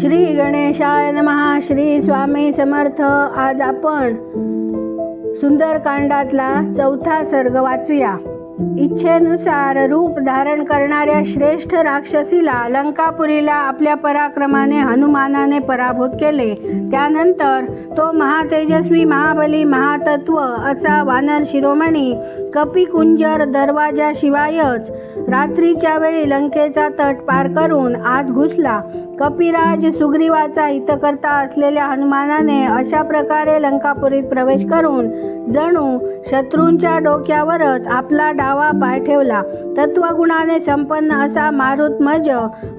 श्री गणेशाय नमः. श्री स्वामी समर्थ. आज आपण सुंदरकांडातला चौथा सर्ग वाचूया. इच्छेनुसार रूप धारण करणाऱ्या श्रेष्ठ राक्षसीला लंकापुरीला आपल्या पराक्रमाने हनुमानाने पराभूत केले. त्यानंतर तो महातेजस्वी महाबली महातत्व असा वानर शिरोमणी कपिकुंजर दरवाजाशिवायच रात्रीच्या वेळी लंकेचा तट पार करून आत घुसला. कपिराज सुग्रीवाचा हितकर्ता असलेल्या हनुमानाने अशा प्रकारे लंकापुरीत प्रवेश करून जणू शत्रूंच्या डोक्यावरच आपला डाव पाय ठेवला. तत्वगुणाने संपन्न असा मारुतमज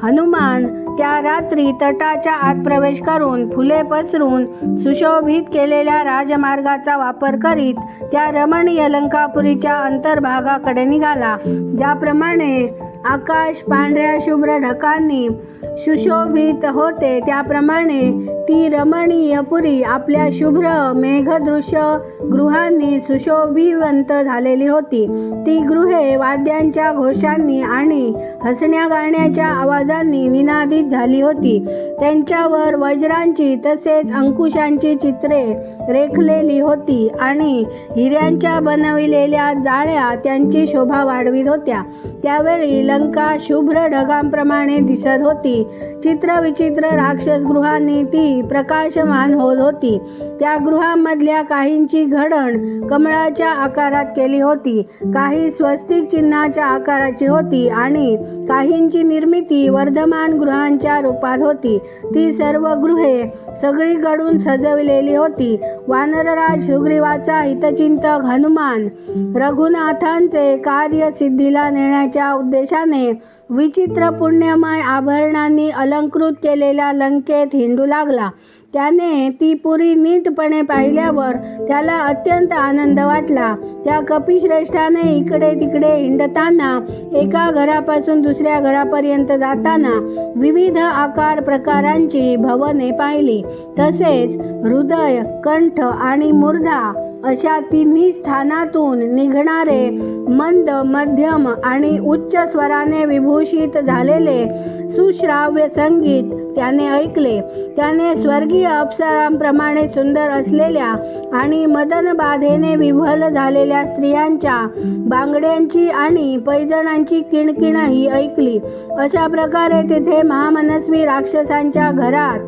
हनुमान त्या रात्री तटाच्या आत प्रवेश करून फुले पसरून सुशोभित केलेल्या राजमार्गाचा वापर करीत त्या रमणीय लंकापुरीच्या अंतर्भागाकडे निघाला. ज्याप्रमाणे आकाश पांढऱ्या शुभ्र ढकांनी सुशोभित होते. त्याप्रमाणे ती रमणीय पुरी आपल्या शुभ्र मेघदृश्य गृहांनी सुशोभिवंत झालेली होती. ती गृहे वाद्यांच्या घोषांनी आणि हसण्या गाण्याच्या आवाजांनी निनादित झाली होती. त्यांच्यावर वज्रांची तसेच अंकुशांची चित्रे रेखलेली होती आणि हिऱ्यांच्या बनविलेल्या जाळ्या त्यांची शोभा वाढवित होत्या. त्यावेळी लंका शुभ्र ढगांप्रमाणे दिसत होती. चित्रविचित्र राक्षस गृहांनी ती प्रकाशमान होत होती. त्या गृहांमधल्या काहींची घडण कमळाच्या आकारात केली होती. काही स्वस्तिक चिन्हाच्या आकाराची होती आणि काहींची निर्मिती वर्धमान गृहांच्या रूपात होती. ती सर्व गृहे सगळीकडून सजविलेली होती. वानरराज सुग्रीवाचा हितचिंतक हनुमान रघुनाथांचे कार्य सिद्धीला नेण्याच्या उद्देशाने विचित्र पुण्यमय आभरणांनी अलंकृत केलेल्या लंकेत हिंडू लागला. त्याने ती पुरी नीटपणे पाहिल्यावर त्याला अत्यंत आनंद वाटला. त्या कपिश्रेष्ठाने इकडे तिकडे हिंडताना एका घरापासून दुसऱ्या घरापर्यंत जाताना विविध आकार प्रकारांची भवने पाहिली. तसेच हृदय कंठ आणि मुर्दा अशा तिन्ही स्थानातून निघणारे मंद मध्यम आणि उच्च स्वराने विभूषित झालेले सुश्राव्य संगीत त्याने ऐकले. त्याने स्वर्गीय अप्सरांप्रमाणे सुंदर असलेल्या आणि मदनबाधेने विव्हल झालेल्या स्त्रियांच्या बांगड्यांची आणि पैजणांची किणकिणही ऐकली. अशा प्रकारे तिथे महामनस्वी राक्षसांच्या घरात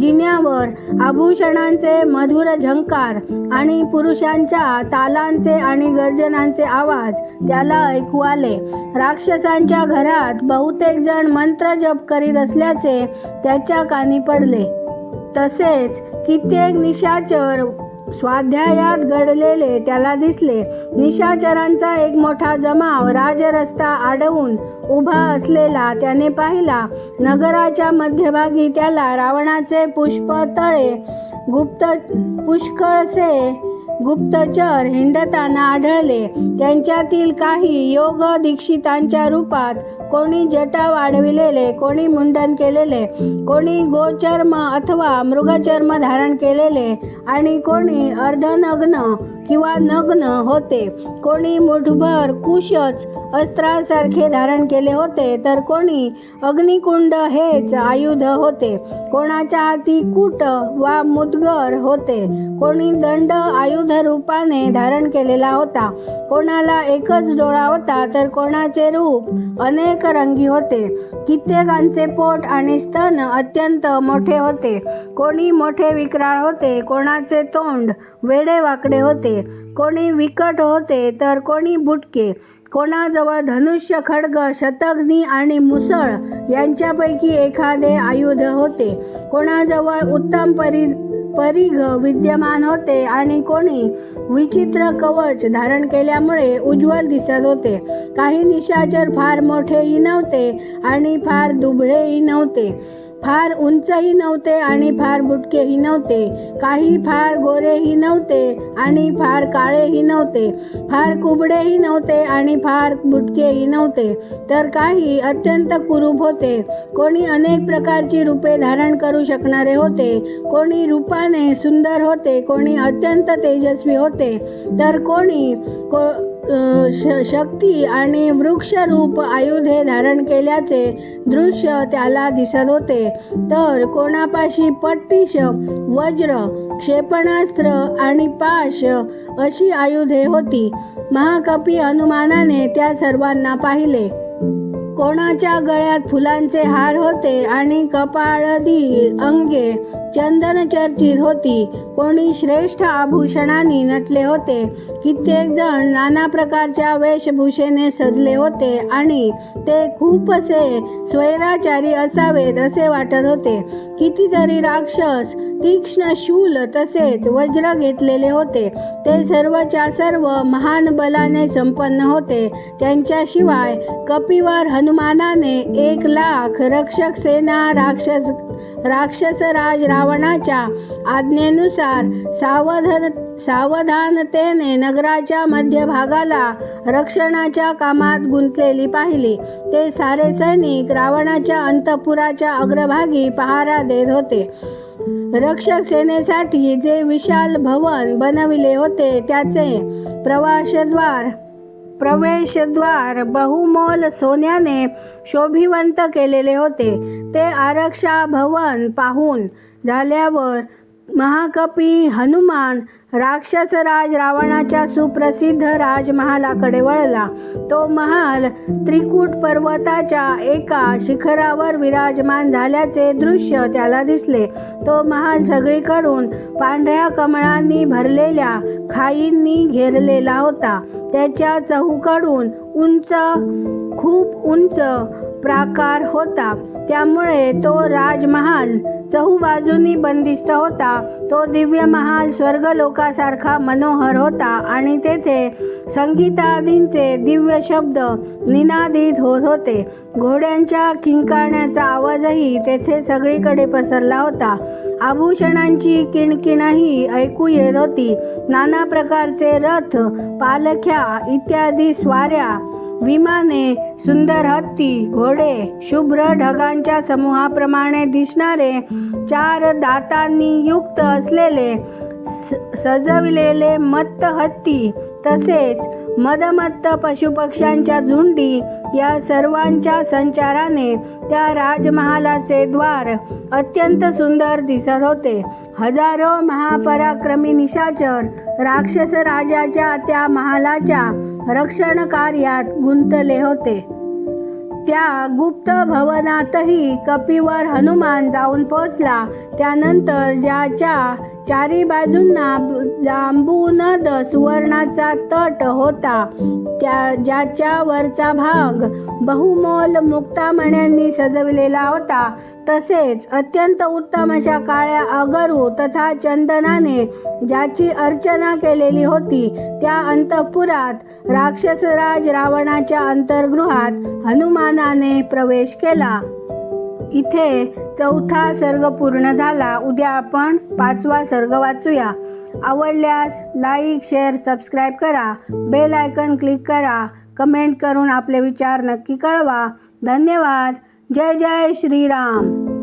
जिन्यावर आभूषणांचे मधुर झंकार आणि पुरुषांच्या तालांचे आणि गर्जनांचे आवाज त्याला ऐकू आले. राक्षसांच्या घरात बहुतेक जण मंत्र जप करीत असल्याचे त्याच्या कानी पडले. तसेच कित्येक निशाचर स्वाध्यायात घडलेले त्याला दिसले. निशाचरांचा एक मोठा जमाव राजरस्ता आडवून उभा असलेला त्याने पाहिला. नगराच्या मध्यभागी त्याला रावणाचे पुष्प तळे गुप्त पुष्कळसे गुप्तचर हिंडताना आढळले. त्यांच्यातील काही योग दीक्षितांच्या रूपात कोणी जटा वाढविलेले कोणी मुंडन केलेले कोणी गोचर्म अथवा मृगचर्म धारण केलेले आणि कोणी अर्धनग्न किंवा नग्न होते. कोणी मुठभर कुशच अस्त्रासारखे धारण केले होते तर कोणी अग्निकुंड हेच आयुध होते. कोणाच्या हाती कूट वा मुदगर होते. कोणी दंड आयुध रूपाने धारण केलेला होता. कोणाला एकच डोळा होता तर कोणाचे रूप? अनेक रंगी होते. कित्येकांचे पोट आणि स्तन अत्यंत मोठे होते. कोणी मोठे विक्राळ होते कोणाचे तोंड वेडे वाकडे होते. कोणी विकट होते तर कोणी बुटके. कोणाजवळ धनुष्य खड्ग शतग्नी आणि मुसळ यांच्यापैकी एखादे आयुध होते. कोणाजवळ उत्तम परि परिघ विद्यमान होते आणि कोणी विचित्र कवच धारण केल्यामुळे उज्ज्वल दिसत होते. काही निशाचर फार मोठेही नव्हते आणि फार दुबळेही नव्हते. फार उंचही नव्हते आणि फार बुटकेही नव्हते. काही फार गोरेही नव्हते आणि फार काळेही नव्हते. फार कुबडेही नव्हते आणि फार बुटकेही नव्हते. तर काही अत्यंत कुरूप होते. कोणी अनेक प्रकारची रूपे धारण करू शकणारे होते. कोणी रूपाने सुंदर होते. कोणी अत्यंत तेजस्वी होते. तर कोणी को श शक्ती आणि वृक्षरूप आयुधे धारण केल्याचे दृश्य त्याला दिसत होते. तर कोणापाशी पट्टीश वज्र क्षेपणास्त्र आणि पाश अशी आयुधे होती. महाकपी हनुमानाने त्या सर्वांना पाहिले. कोणाच्या गळ्यात फुलांचे हार होते आणि कपाळदी अंगे चंदन चर्चित होती. कोणी श्रेष्ठ आभूषणाने नटले होते. कित्येक जण नाना प्रकारच्या वेशभूषेने सजले होते आणि ते खूप असे स्वैराचारी असावेत असे वाटत होते. कितीतरी राक्षस तीक्ष्ण शूल तसेच वज्र घेतलेले होते. ते सर्वच्या सर्व महान बलाने संपन्न होते. त्यांच्याशिवाय कपिवर हनुमानाने एक लाख रक्षक सेना राक्षस राक्षसराज रावणाच्या आज्ञेनुसार सावधान सावधानतेने नगराच्या मध्यभागाला रक्षणाच्या कामात गुंतलेली पाहिली. ते सारे सैनिक रावणाच्या अंतपुराच्या अग्रभागी पहारा देत होते. रक्षक सेनेसाठी जे विशाल भवन बनविले होते त्याचे प्रवासद्वार प्रवेशद्वार बहुमोल सोन्याने शोभिवंत केलेले होते. ते आरक्षा भवन पाहून झाल्यावर महाकपी हनुमान राक्षसराज रावणाच्या सुप्रसिद्ध राजमहालाकडे वळला. तो महाल त्रिकूट पर्वताच्या एका शिखरावर विराजमान झाल्याचे दृश्य त्याला दिसले. तो महाल सगळीकडून पांढऱ्या कमळांनी भरलेल्या खाईंनी घेरलेला होता. त्याच्या चहूकडून उंच खूप उंच प्राकार होता. त्यामुळे तो राजमहाल चहूबाजूंनी बंदिस्त होता. तो दिव्य महाल स्वर्गलोकासारखा मनोहर होता आणि तेथे संगीतादींचे दिव्य शब्द निनादित होत होते. घोड्यांच्या किंकाण्याचा आवाजही तेथे सगळीकडे पसरला होता. आभूषणांची किणकिणही ऐकू येत होती. नाना प्रकारचे रथ पालख्या इत्यादी स्वाऱ्या विमाने सुंदर हत्ती घोडे शुभ्र ढगांच्या समूहाप्रमाणे दिसणारे चार दातांनी युक्त असलेले स- सजविलेले मत्त हत्ती तसेच मदमत्त पशुपक्ष्यांच्या झुंडी या सर्वांच्या संचाराने त्या राजमहालाचे द्वार अत्यंत सुंदर दिसत होते. हजारो महापराक्रमी निशाचर राक्षस राजाच्या त्या महालाच्या रक्षण कार्यात गुंतले होते. त्या गुप्त भवनातही कपिवर हनुमान जाऊन पोचला. त्यानंतर ज्याच्या चारी बाजूंना जांबूनद सुवर्णाचा तट होता. त्या ज्याच्या वरचा भाग बहुमोल मुक्तामण्यांनी सजविलेला होता. तसेच अत्यंत उत्तम अशा काळ्या अगरू तथा चंदनाने ज्याची अर्चना केलेली होती त्या अंतपुरात राक्षसराज रावणाच्या अंतर्गृहात हनुमानाने प्रवेश केला. इथे चौथा सर्ग पूर्ण झाला. उद्या आपण पाचवा सर्ग वाचूया. आवडल्यास लाईक शेअर सबस्क्राईब करा. बेल आयकन क्लिक करा. कमेंट करून आपले विचार नक्की कळवा. धन्यवाद. जय जय श्रीराम.